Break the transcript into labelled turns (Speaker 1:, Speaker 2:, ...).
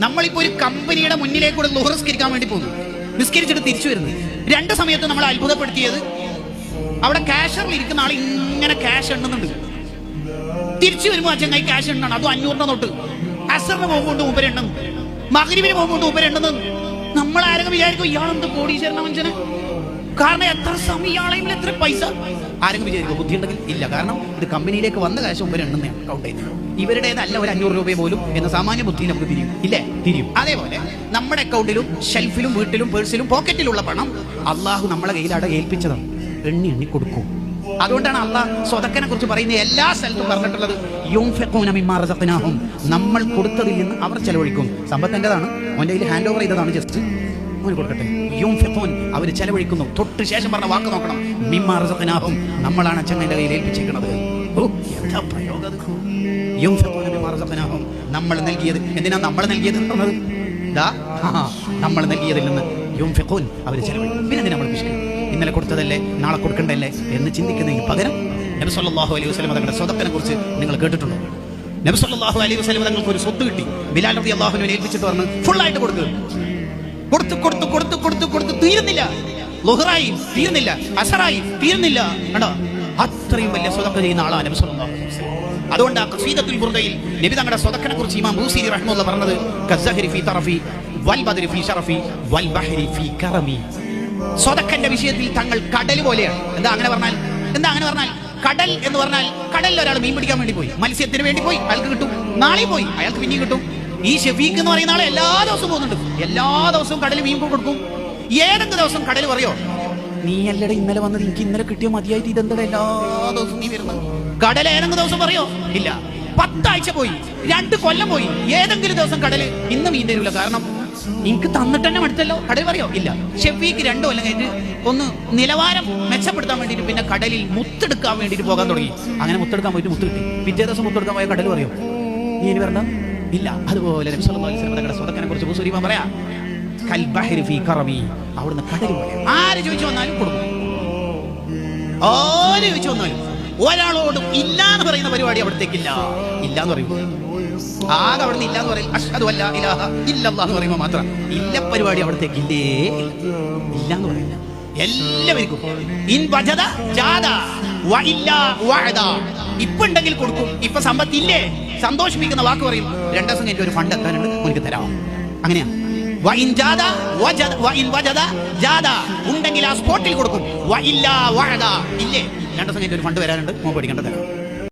Speaker 1: നമ്മളിപ്പോ ഒരു കമ്പനിയുടെ മുന്നിലേക്കൂടെ നിസ്കരിക്കാൻ വേണ്ടി പോകുന്നു. നിസ്കരിച്ചിട്ട് തിരിച്ചു വരുന്നു. രണ്ട് സമയത്ത് നമ്മൾ അത്ഭുതപ്പെടുത്തിയത് അവിടെ കാഷറിൽ ഇരിക്കുന്ന ആൾ ഇങ്ങനെ ക്യാഷ് എണ്ണുന്നുണ്ട്. തിരിച്ചു വരുമ്പോൾ അച്ഛൻ കൈ ക്യാഷ് എണ്ണാണ്. അതും അഞ്ഞൂറിന്റെ തൊട്ട് അസറിന് പോകുമ്പോൾ ഉപരി എണ്ണുന്നു. മകരിവിന് പോകുമ്പോൾ ഉപരി എണ്ണുന്നു. നമ്മൾ ആരെങ്കിലും വിചാരിക്കും ഇയാളെന്ത് കോടീശ്വരണ മനുഷ്യന്? കാരണം എത്ര സമയം എത്ര പൈസ? ആരെങ്കിലും വിചാരിക്കും ബുദ്ധി ഉണ്ടെങ്കിൽ ഇല്ല. കാരണം ഇത് കമ്പനിയിലേക്ക് വന്ന കാശ് മുമ്പ് എണ്ണുന്ന കൗണ്ട് ചെയ്യുന്നത് ഇവരുടേതല്ല ഒരു അഞ്ഞൂറ് രൂപ പോലും എന്ന സാമാന്യ ബുദ്ധി നമുക്ക് തിരിയും. ഇല്ലേ? തിരിയും. അതേപോലെ നമ്മുടെ അക്കൗണ്ടിലും ഷെൽഫിലും വീട്ടിലും പേഴ്സിലും പോക്കറ്റിലുള്ള പണം അള്ളാഹു നമ്മളെ കയ്യിലവിടെ ഏൽപ്പിച്ചതാണ്. എണ്ണി എണ്ണി കൊടുക്കും. അതുകൊണ്ടാണ് അള്ളാഹ് സ്വതക്കനെ കുറിച്ച് പറയുന്ന എല്ലാ സ്ഥലത്തും പറഞ്ഞിട്ടുള്ളത്. നമ്മൾ കൊടുത്തതിൽ നിന്ന് അവർ ചെലവഴിക്കും. അവന്റെ കയ്യിൽ ഹാൻഡ് ഓവർ ചെയ്തതാണ് ജസ്റ്റ് അവന് കൊടുക്കട്ടെ. യുംഫിഖൂൻ അവർ ചെലവഴിക്കുന്നു. തൊട്ട് ശേഷം പറഞ്ഞ വാക്ക് നോക്കണം. മിമ്മ. നമ്മളാണ് അച്ഛന്റെ കയ്യിൽ ഏൽപ്പിച്ചിരിക്കുന്നത് എന്താ പ്രയോഗം മിമ്മാ. നമ്മൾ നൽകിയത് എന്തിനാ നമ്മൾ നൽകിയത് ദാ, നമ്മൾ നൽകിയതിൽ നിന്ന് യുംഫിഖൂൻ അവർ ചെലവഴിക്കും പിന്നെ നമ്മൾ ഇന്നലെ കൊടുത്തതല്ലേ നാളെ കൊടുക്കണ്ടല്ലേ എന്ന് ചിന്തിക്കുന്നതിന് പകരം നബി സല്ലല്ലാഹു അലൈഹി വസല്ലം തങ്ങളുടെ സ്വതത്തിനെ കുറിച്ച് നിങ്ങൾ കേട്ടിട്ടുണ്ടോ? നബി സല്ലല്ലാഹു അലൈഹി വസല്ലം തങ്ങൾക്ക് ഒരു സ്വത്ത് കിട്ടി. ബിലാൽ റളിയല്ലാഹു അള്ളാഹുവിനെ ഏൽപ്പിച്ചിട്ട് പറഞ്ഞ് ഫുൾ ആയിട്ട് കൊടുക്കുക കൊടുത്തു കൊടുത്തു കൊടുത്തു കൊടുത്തു കൊടുത്തു. തീരുന്നില്ല. ലുഹറായി തീരുന്നില്ല. അസറായി തീരുന്നില്ല. കണ്ടോ? അത്രയും വലിയ സ്വതക്ക ചെയ്യുന്ന ആളാണ് അതുകൊണ്ട് ആ ഖസീദത്തുൽ ബുർദയിൽ നബി തങ്ങളുടെ സ്വതക്കനെ കുറിച്ച് ഇമാം മൂസി റഹ്മുള്ള പറഞ്ഞത് കസഹരി തറഫി വൽ ബദരി ഷറഫി വൽ ബഹരി കറമി. സ്വതക്കന്റെ വിഷയത്തിൽ തങ്ങൾ കടൽ പോലെയാണ്. എന്താ അങ്ങനെ പറഞ്ഞാൽ? എന്താ അങ്ങനെ പറഞ്ഞാൽ? കടൽ എന്ന് പറഞ്ഞാൽ കടലിൽ ഒരാൾ മീൻ പിടിക്കാൻ വേണ്ടി പോയി. മത്സ്യത്തിന് വേണ്ടി പോയി. അയാൾക്ക് കിട്ടും. നാളെ പോയി. അയാൾക്ക് പിന്നെയും കിട്ടും. ഈ ഷെഫീഖ് എന്ന് പറയുന്ന ആളെ എല്ലാ ദിവസവും പോകുന്നുണ്ട്. എല്ലാ ദിവസവും കടലിൽ മീൻ കൊടുക്കും. ഏതെങ്കിലും ദിവസം കടൽ പറയോ? നീ അല്ലട ഇന്നലെ വന്നത് എനിക്ക് ഇന്നലെ കിട്ടിയ മതിയായിട്ട് ഇതെന്താ എല്ലാ ദിവസവും നീ വരുന്നത്? കടൽ ഏതെങ്കിലും ദിവസം പറയോ? ഇല്ല. പത്താഴ്ച പോയി. രണ്ട് കൊല്ലം പോയി. ഏതെങ്കിലും ദിവസം കടൽ ഇന്ന് മീൻ തരില്ല കാരണം എനിക്ക് തന്നിട്ട് തന്നെ മടുത്തല്ലോ. കടൽ പറയോ? ഇല്ല. ഷെഫീക്ക് രണ്ടു കൊല്ലം കഴിഞ്ഞിട്ട് ഒന്ന് നിലവാരം മെച്ചപ്പെടുത്താൻ വേണ്ടിയിട്ട് പിന്നെ കടലിൽ മുത്തെടുക്കാൻ വേണ്ടിട്ട് പോകാൻ തുടങ്ങി. അങ്ങനെ മുത്തെടുക്കാൻ പോയിട്ട് മുത്ത് കിട്ടി. പിറ്റേ ദിവസം മുത്തെടുക്കാൻ പോയ കടൽ പറയോ? നീ ഇനി വരണ്ട. ഇല്ല. അതുപോലെ നബി സല്ലല്ലാഹു അലൈഹി തങ്ങളുടെ സ്വതക്കനെ കുറിച്ച് മുസ്ലിമാൻ പറയാ കൽ ബഹരി ഫീ കറമി അവിടുന്ന് കടൽ പോലെ. ആര് ചോദിച്ചു വന്നാലും കൊടുക്കും. ആര് ചോദിച്ചു വന്നാലും. ഒരാളോടും ഇല്ല എന്ന് പറയുന്ന പരിപാടി അവിടത്തേക്കില്ല. ഇല്ല എന്ന് പറയും. ആകെ അവിടെ നിന്ന് ഇല്ല എന്ന് പറയും അഷ്ഹദു അല്ലാ ഇലാഹ ഇല്ലല്ലാഹ് എന്ന് പറയുമ്പോൾ മാത്രം. ഇല്ല പരിപാടി അവിടത്തേക്ക് ഇല്ലേ. ഇല്ല എന്ന് പറയില്ല. എല്ലാവർക്കും. ഇൻ വജദ ജാദ വ ഇല്ല വഅദ. ഇപ്പൊ ഉണ്ടെങ്കിൽ കൊടുക്കും. ഇപ്പൊ സമ്പത്തില്ലേ? സന്തോഷിപ്പിക്കുന്ന വാക്ക് പറയും രണ്ടു ദിവസം കഴിഞ്ഞ ഒരു ഫണ്ട് എത്താനുണ്ട്. എനിക്ക് തരാം അങ്ങനെയാ. ഉണ്ടെങ്കിൽ ആ സ്പോട്ടിൽ കൊടുക്കും. ഇല്ല രണ്ടു ദിവസം കഴിഞ്ഞ ഒരു ഫണ്ട് വരാനുണ്ട്. മോൻ പഠിക്കേണ്ട തരാം.